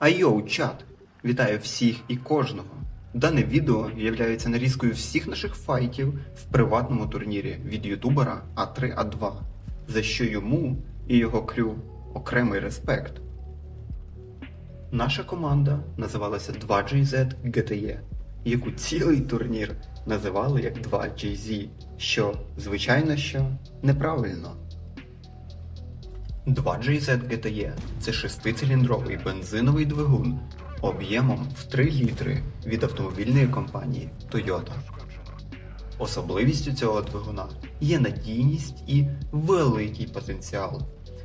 Айоу, чат! Вітаю всіх і кожного! Дане відео є нарізкою всіх наших файтів в приватному турнірі від ютубера А3А2, за що йому і його крю окремий респект. Наша команда називалася 2GZ GTE, яку цілий турнір називали як 2GZ, що, звичайно, що неправильно. 2GZ GTE – це шестициліндровий бензиновий двигун об'ємом в 3 літри від автомобільної компанії Toyota. Особливістю цього двигуна є надійність і великий потенціал.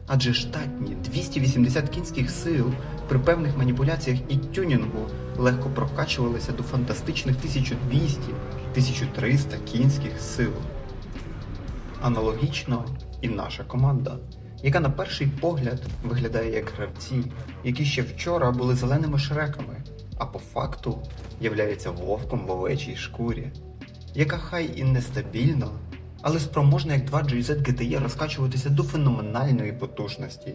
Адже штатні 280 кінських сил при певних маніпуляціях і тюнінгу легко прокачувалися до фантастичних 1200-1300 кінських сил. Аналогічно і наша команда, яка на перший погляд виглядає як гравці, які ще вчора були зеленими шреками, а по факту являється вовком в овечій шкурі, яка хай і нестабільно, але спроможна як 2 GZ GTE розкачуватися до феноменальної потужності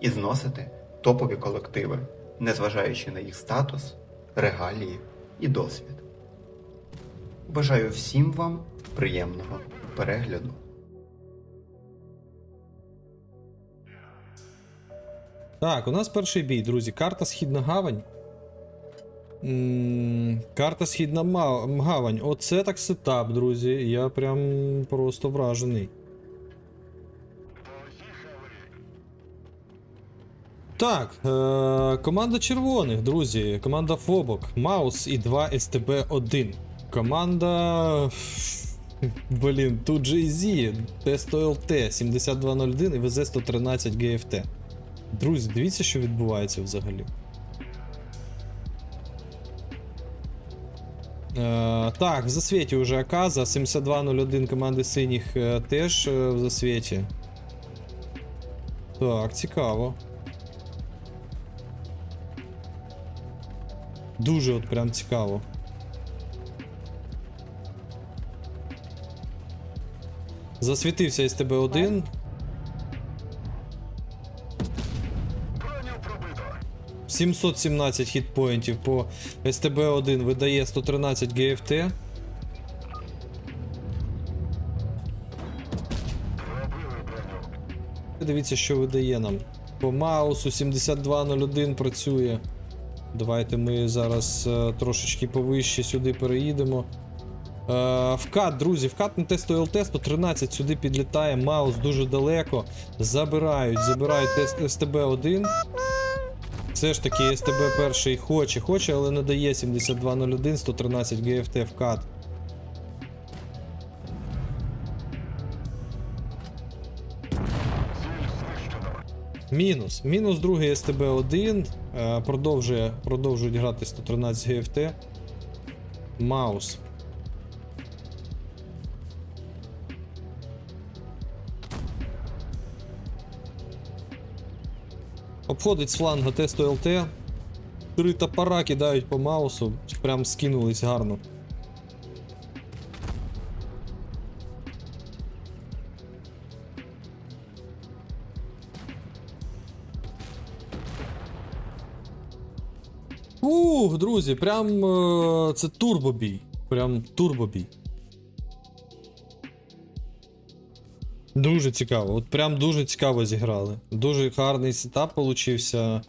і зносити топові колективи, незважаючи на їх статус, регалії і досвід. Бажаю всім вам приємного перегляду. Так, у нас перший бій, друзі. Карта Східна Гавань. Карта Східна Гавань. Оце так сетап, друзі. Я прям просто вражений. Так, е- команда червоних, друзі. Команда Фобок, Маус і 2 СТБ-1. Команда. Блін, тут GZ, Т100ЛТ 7201 і ВЗ-113 GFT. Друзі, дивіться, що відбувається взагалі. Е, так, в засвіті вже Аказа, 7201 команди синіх е, теж е, в засвіті. Так, цікаво. Дуже от прям цікаво. Засвітився СТБ-1. Броню 717 хітпоінтів по СТБ-1 видає 113 ГФТ. Дивіться, що видає нам. По Маусу 7201 працює. Давайте ми зараз е, трошечки повище сюди переїдемо. Е, вкат, друзі, вкат на тесту ЛТ 113 сюди підлітає. Маус дуже далеко. Забирають, забирають тест СТБ-1. Все ж таки СТБ перший хоче, хоче, але не дає 7201, 113 ГФТ. Ціль знищено. Мінус. Мінус другий СТБ-1. Е, продовжує, продовжують грати 113 ГФТ. Маус. Обходить з фланга тесту ЛТ. Три топора кидають по маусу. Прям скинулись гарно. Ух, друзі, прям е, це турбобій. Прям турбобій. Дуже цікаво. От прям дуже цікаво зіграли. Дуже гарний сетап получився.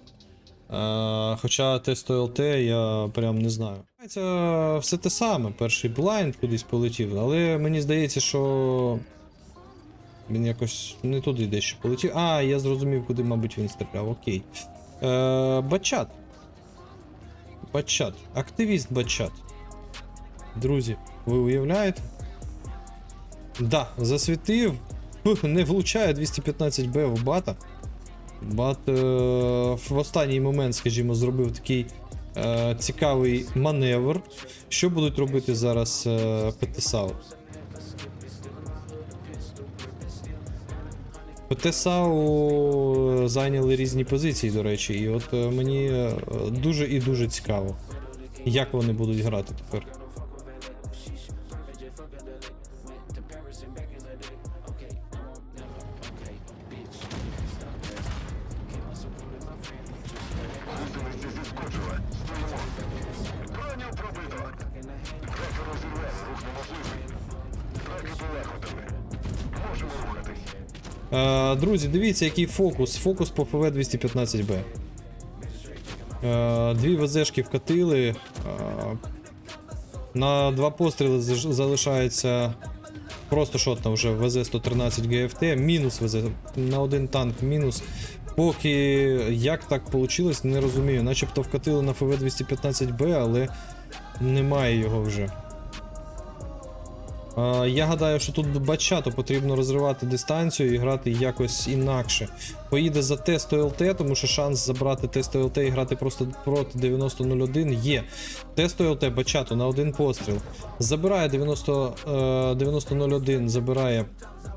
Е, хоча тест ЛТ я прям не знаю. Це все те саме. Перший блайнд кудись полетів, але мені здається, що. Він якось не туди дещо полетів. А, я зрозумів, куди, мабуть, він стріляв. Окей. Е, бачат. Батчат. Активіст Батчат. Друзі, ви уявляєте? Да, засвітив. Не влучає 215Б в бата. Бат е, в останній момент, скажімо, зробив такий е, цікавий маневр. Що будуть робити зараз е, ПТСАУ? ПТСАУ зайняли різні позиції, до речі, і от е, мені е, дуже і дуже цікаво, як вони будуть грати тепер. Е, друзі, дивіться, який фокус. Фокус по ФВ 215Б. Е, дві ВЗшки вкатили. Е, на два постріли залишається просто шотна вже ВЗ-113 ГФТ. Мінус ВЗ. На один танк мінус. Поки як так вийшло, не розумію. Начебто вкатили на ФВ 215Б, але немає його вже. Я гадаю, що тут бачато потрібно розривати дистанцію і грати якось інакше. Поїде за тест ОЛТ, тому що шанс забрати тест ОЛТ і грати просто проти 90.01 є. Тест ОЛТ бачато на один постріл. Забирає 90, е, 90.01, забирає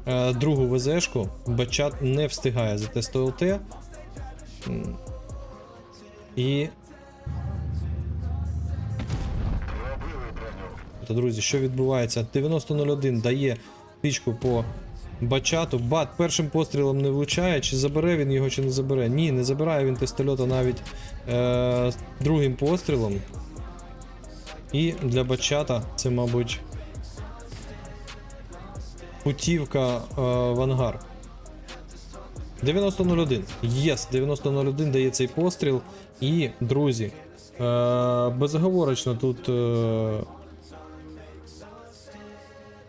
е, другу ВЗшку. Бачат не встигає за тест ОЛТ. І Та, друзі, що відбувається? 9001 дає тичку по бачату. Бат першим пострілом не влучає. Чи забере він його, чи не забере? Ні, не забирає він пістольота навіть е- другим пострілом. І для бачата це, мабуть, путівка е- в ангар. 9001. Єс, 9001 дає цей постріл. І, друзі, е- безоговорочно тут. Е-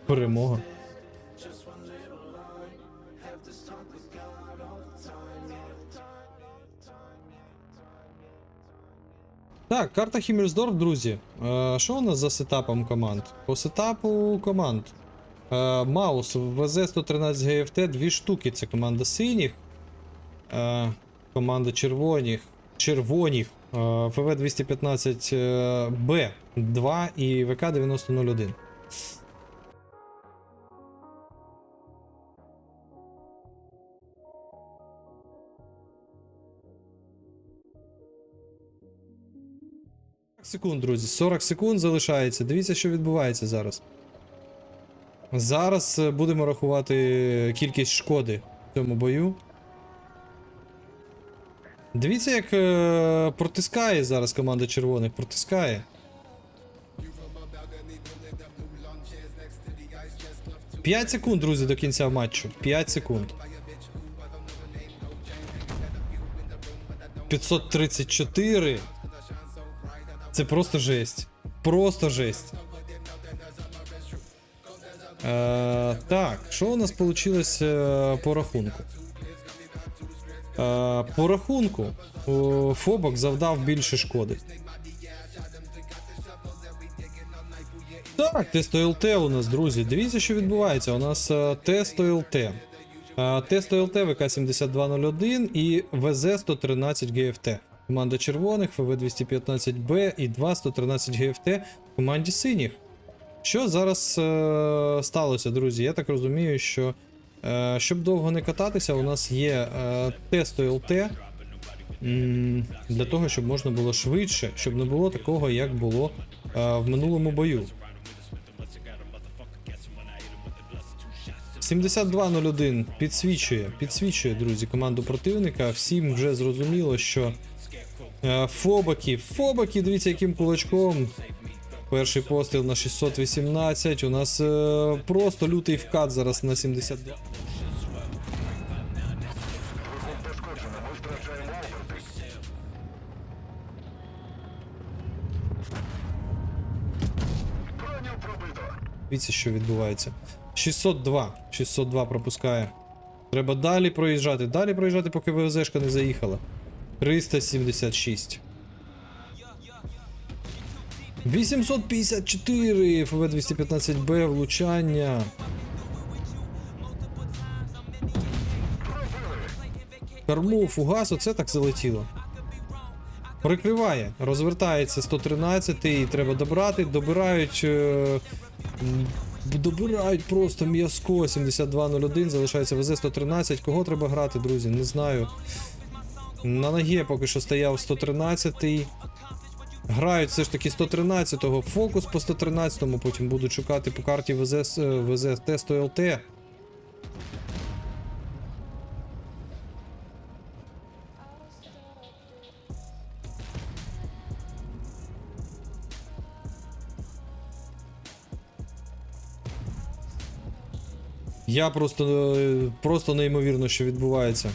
Перемога. Так, карта Хіммельсдорф, друзі. Е, що у нас за сетапом команд? По сетапу команд. Е, Маус ВЗ-113 ГФТ, дві штуки. Це команда синіх. Е, команда червоних. Червоних. Е, ФВ-215Б 2 і ВК-9001. Секунд, друзі. 40 секунд залишається. Дивіться, що відбувається зараз. Зараз е, будемо рахувати кількість шкоди в цьому бою. Дивіться, як е, протискає зараз команда червоних. Протискає. П'ять секунд, друзі, до кінця матчу. 5 секунд. 534. Це просто жесть. Просто жесть. Е, так, що у нас вийшло по рахунку? Е, по рахунку о, Фобок завдав більше шкоди. Так, тест ОЛТ у нас, друзі. Дивіться, що відбувається. У нас е, тест ОЛТ. Е, тест ОЛТ ВК-7201 і ВЗ-113 ГФТ. Команда червоних, ФВ-215Б і 2 113 ГФТ в команді синіх. Що зараз е, сталося, друзі? Я так розумію, що е, щоб довго не кататися, у нас є е, тест ОЛТ для того, щоб можна було швидше, щоб не було такого, як було е, в минулому бою. 7201 підсвічує, підсвічує, друзі, команду противника. Всім вже зрозуміло, що е, Фобаки, Фобаки, дивіться, яким кулачком. Перший постріл на 618. У нас е, просто лютий вкат зараз на 72. Рухом пошкоджено. Ми втрачаємо оберти. Броню пробито. Дивіться, що відбувається. 602. 602 пропускає. Треба далі проїжджати. Далі проїжджати, поки ВЗшка не заїхала. 376. 854 ФВ 215Б влучання. Корму, фугас, оце так залетіло. Прикриває, розвертається 113 і треба добрати. Добирають. Е, добирають просто м'язко 7201, залишається ВЗ 113. Кого треба грати, друзі? Не знаю. На ногі поки що стояв 113-й. Грають все ж таки 113-го фокус по 113-му, потім будуть шукати по карті ВЗ, е, ВЗ Т100 ЛТ. Я просто е, просто неймовірно, що відбувається.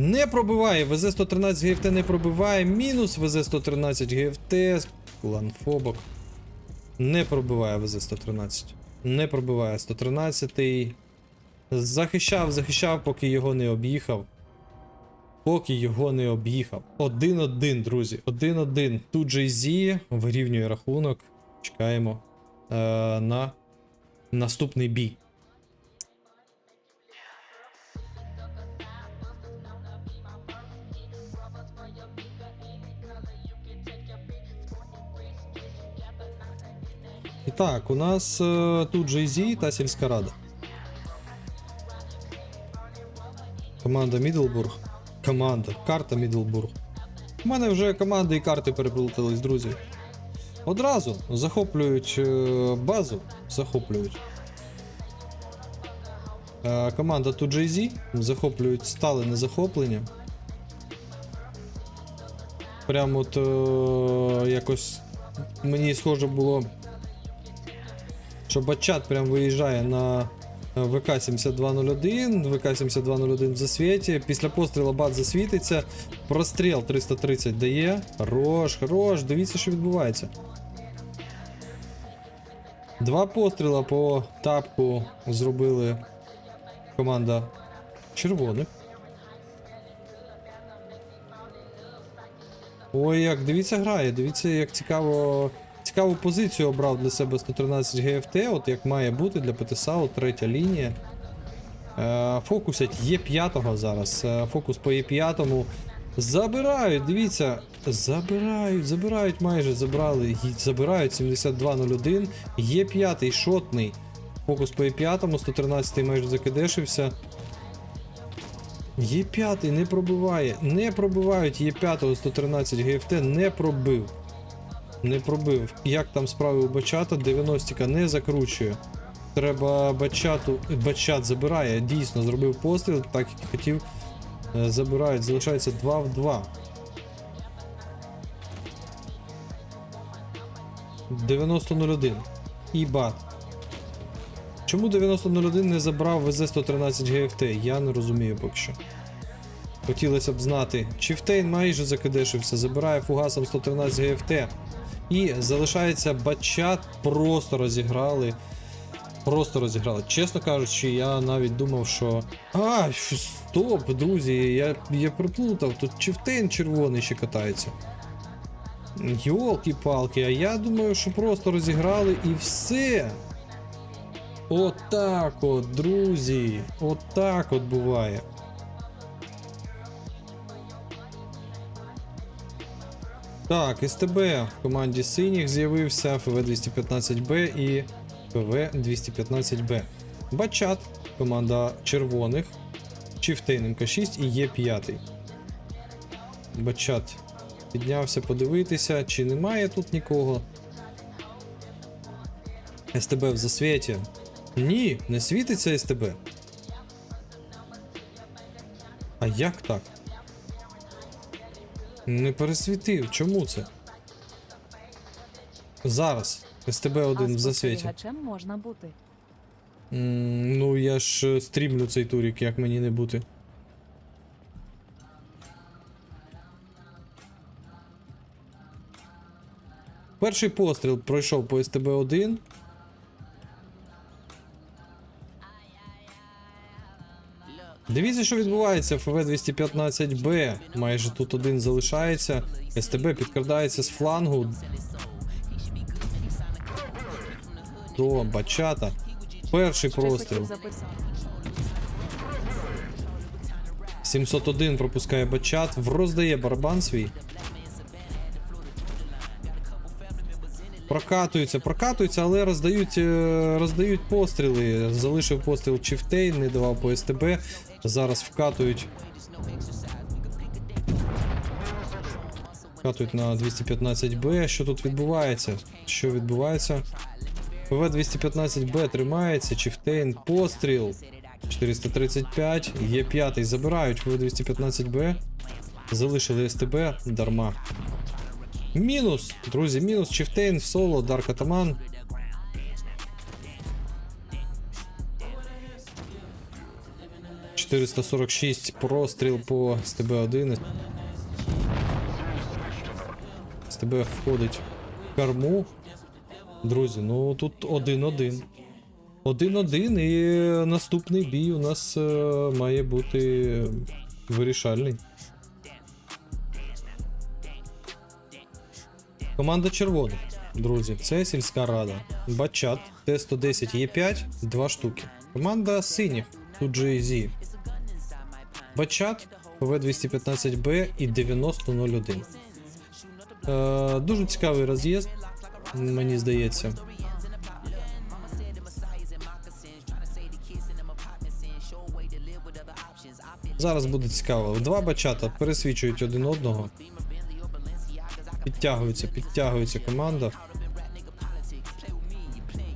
Не пробиває, ВЗ-113 ГФТ не пробиває. Мінус ВЗ-113 ГФТ. Кланфобок. Не пробиває ВЗ-113. Не пробиває 113. Захищав, захищав, поки його не об'їхав. Поки його не об'їхав. 1-1, друзі. 1-1. Тут Jay-Z вирівнює рахунок. Чекаємо е, на наступний бій. Так, у нас е, тут Jay-Z та сільська рада. Команда Мідлбург. Команда. Карта Мідлбург. У мене вже команди і карти переплутались, друзі. Одразу захоплюють е, базу. Захоплюють. Е, команда тут Jay-Z захоплюють стали на захоплення. Прямо от якось мені схоже було, що Батчат прям виїжджає на е, ВК-7201, ВК-7201 в засвіті. Після пострілу бат засвітиться. Простріл 330 дає. Хорош, хорош, дивіться, що відбувається. Два постріла по тапку зробили команда червоних. Ой, як дивіться, грає, дивіться, як цікаво. Цікаву позицію обрав для себе 113 ГФТ, от як має бути для ПТСАУ, третя лінія. Е, фокусять Є5 зараз. Е, фокус по Є5. Забирають, дивіться. Забирають, забирають майже, забрали. Забирають 7201. Є5 шотний. Фокус по Є5, 113 майже закидешився. Є5 не пробиває. Не пробивають Є5 113 ГФТ, не пробив. Не пробив. Як там справи у Бачата? 90-ка не закручує. Треба Бачату. Бачат забирає. Дійсно зробив постріл, так як хотів. Е, Забирають. Залишається 2 в 2. 90-01. І бат. Чому 90-01 не забрав ВЗ-113 ГФТ? Я не розумію поки що. Хотілося б знати. чи Чифтейн майже закидешився, забирає фугасом 113 ГФТ. І залишається Бачат, просто розіграли. Просто розіграли. Чесно кажучи, я навіть думав, що. А, стоп, друзі, я, я приплутав, тут Чифтейн червоний ще катається. Йолки-палки, а я думаю, що просто розіграли і все. Отак от, друзі. Отак от буває. Так, СТБ в команді синіх з'явився ФВ-215Б і ФВ-215Б. Бачат, команда червоних, Чифтейн МК6 і є 5 Бачат піднявся подивитися, чи немає тут нікого. СТБ в засвіті. Ні, не світиться СТБ. А як так? Не пересвітив. Чому це? Зараз. СТБ-1 в засвіті. можна бути. М, Ну, я ж е, стрімлю цей турік, як мені не бути. Перший постріл пройшов по СТБ-1. Дивіться, що відбувається. ФВ-215Б. Майже тут один залишається. СТБ підкрадається з флангу. До бачата. Перший простріл. хотів запитати. 701 пропускає бачат, роздає барабан свій. Прокатуються, прокатуються, але роздають, е, роздають постріли. Залишив постріл Чифтейн, не давав по СТБ. Зараз вкатують. Вкатують на 215Б. Що тут відбувається? Що відбувається? ПВ-215Б тримається, Чифтейн, постріл. 435, є 5 забирають ПВ-215Б. Залишили СТБ дарма. Мінус, друзі, мінус Чифтейн соло, Дарк Атаман. 446 простріл по СТБ-1. СТБ входить в корму. Друзі, ну тут 1-1. 1-1 і наступний бій у нас е, має бути вирішальний. Команда червоних, друзі, це сільська рада. Бачат, Т-110 Є5, 2 штуки. Команда синіх, тут же GZ. Бачат, ПВ-215Б і 9001. Е, дуже цікавий роз'їзд, мені здається. Зараз буде цікаво. Два бачата пересвічують один одного. Підтягується, підтягується команда.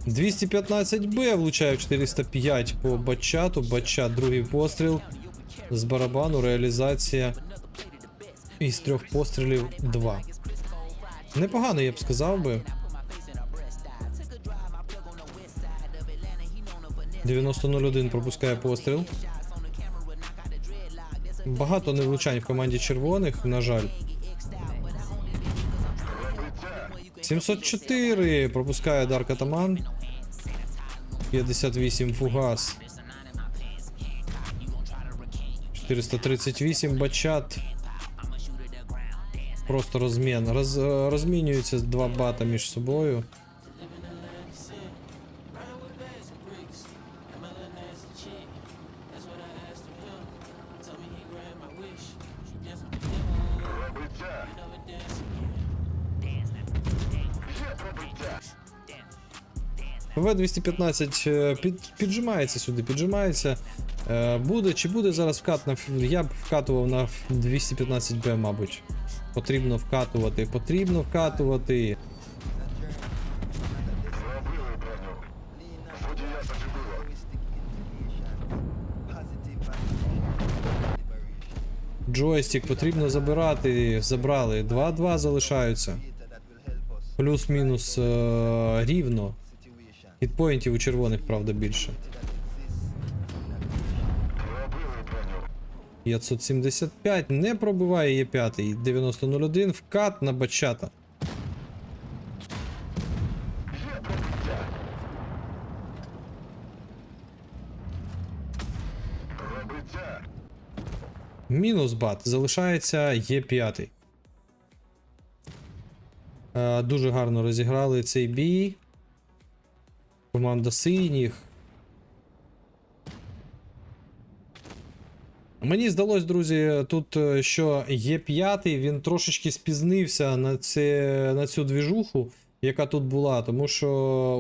215Б влучає в 405 по бачату. Бачат, другий постріл. З барабану реалізація. Із трьох пострілів два. Непогано, я б сказав би. 90.01 пропускає постріл. Багато не влучань в команді червоних, на жаль. 704 пропускає Дарк Атаман. 58 фугас. 438 бачат. Просто розмін. Роз, розмінюються два бата між собою. ПВ-215 е, під, піджимається сюди, піджимається. Е, Буде чи буде зараз вкат на я б вкатував на 215Б, мабуть. Потрібно вкатувати, потрібно вкатувати. Джойстик потрібно забирати. Забрали. 2-2 залишаються. Плюс-мінус е, рівно. Хітпоінтів у червоних, правда, більше. 575 не пробиває Є5. 9001 вкат на бачата. Є. Мінус бат. Залишається Є5. Е, Дуже гарно розіграли цей бій. Команда синіх. Мені здалось, друзі, тут е, що Є5 він трошечки спізнився на, це, на цю двіжуху, яка тут була, тому що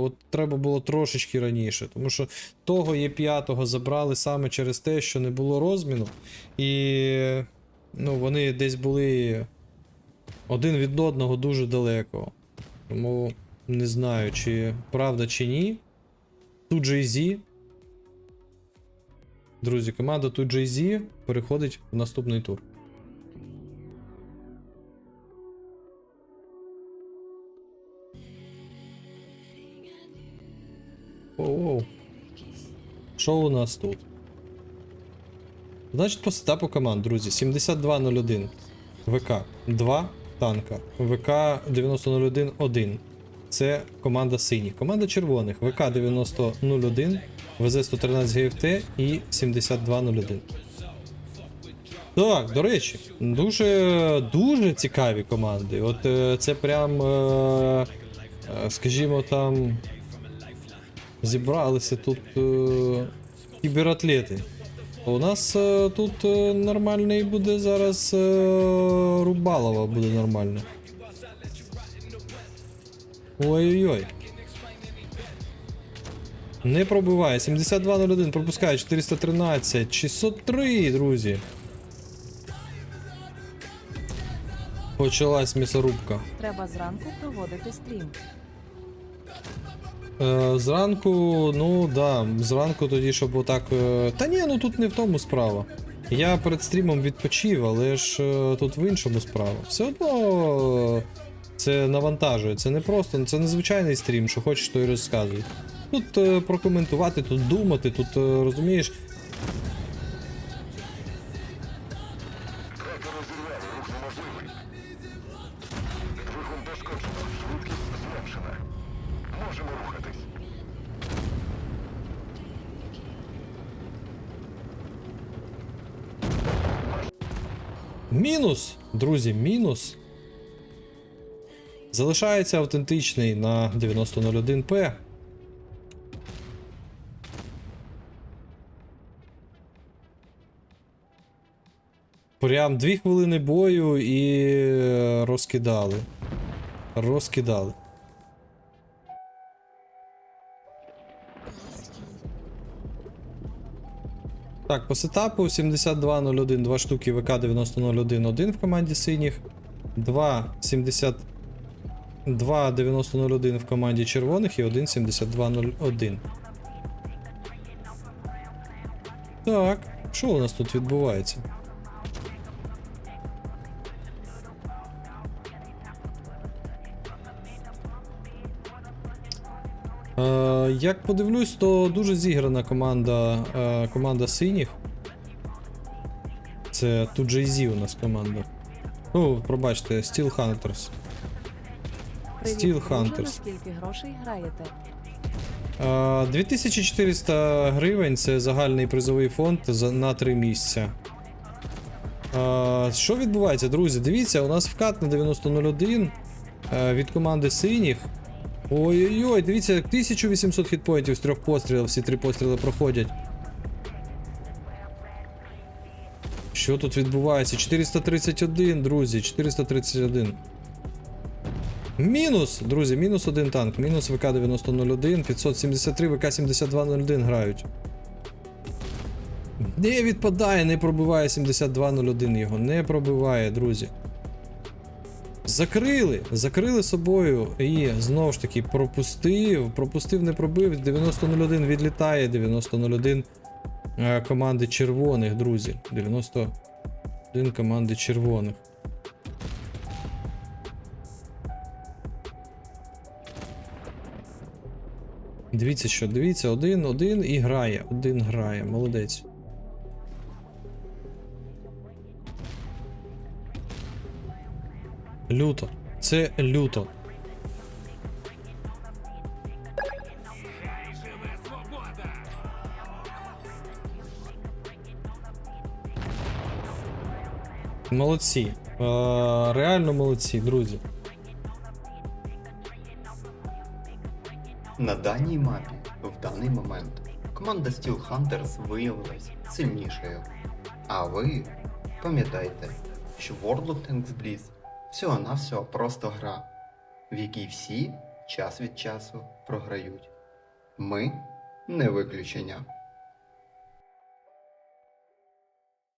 от треба було трошечки раніше. Тому що того Є5 забрали саме через те, що не було розміну. І ну, вони десь були один від одного дуже далеко. Тому не знаю, чи правда чи ні. Тут Jay-Z. Друзі, команда тут Jay-Z переходить в наступний тур. Оу. Що у нас тут? Значить, по сетапу команд, друзі, 7201 ВК 2 танка, ВК 9001 1. Це команда синіх. Команда червоних ВК 9001, ВЗ 113 ГФТ і 7201. Так, до речі, дуже дуже цікаві команди. От е, це прям, е, е, скажімо, там зібралися тут кібератлети. У нас тут нормальний буде зараз Рубалова буде нормально. Ой-ой-ой. Не пробиває. 7201 пропускає 413. 603, друзі. Почалась м'ясорубка. Треба зранку проводити стрім. Е, зранку, ну да, зранку тоді, щоб отак. Е... Та ні, ну тут не в тому справа. Я перед стрімом відпочив, але ж е, тут в іншому справа. Все одно це навантажує. Це не просто, це не звичайний стрім, що хочеш, то і розказуй. Тут е, прокоментувати, тут думати, тут е, розумієш. Мінус, друзі, мінус. Залишається автентичний на 9001П. Прям дві хвилини бою і е, розкидали. Розкидали. Так, по сетапу 7201, 2 штуки ВК 9001 1 в команді синіх, 2 72 9001 в команді червоних і 1 7201. Так, що у нас тут відбувається? Е, як подивлюсь, то дуже зіграна команда, е, команда синіх. Це тут Jay-Z у нас команда. Ну, пробачте, Steel Hunters. Steel Hunters. скільки грошей граєте? Е, 2400 гривень це загальний призовий фонд на 3 місця. Що відбувається, друзі? Дивіться, у нас вкат на 9001 е, від команди синіх. Ой-ой-ой, дивіться, 1800 хітпоінтів з трьох пострілів, всі три постріли проходять. Що тут відбувається? 431, друзі, 431. Мінус, друзі, мінус один танк, мінус ВК 9001, 573 ВК 7201 грають. Не відпадає, не пробиває 7201 його, не пробиває, друзі. Закрили, закрили собою і знову ж таки пропустив, пропустив, не пробив. 9001 відлітає, 9001 е, команди червоних, друзі. 91 команди червоних. Дивіться, що, дивіться, один, один і грає. Один грає, молодець. Люто. Це люто. Молодці. Е, реально молодці, друзі. На даній мапі в даний момент команда Steel Hunters виявилась сильнішою. А ви пам'ятайте, що World of Tanks Blitz всього-навсього просто гра, в якій всі час від часу програють. Ми не виключення.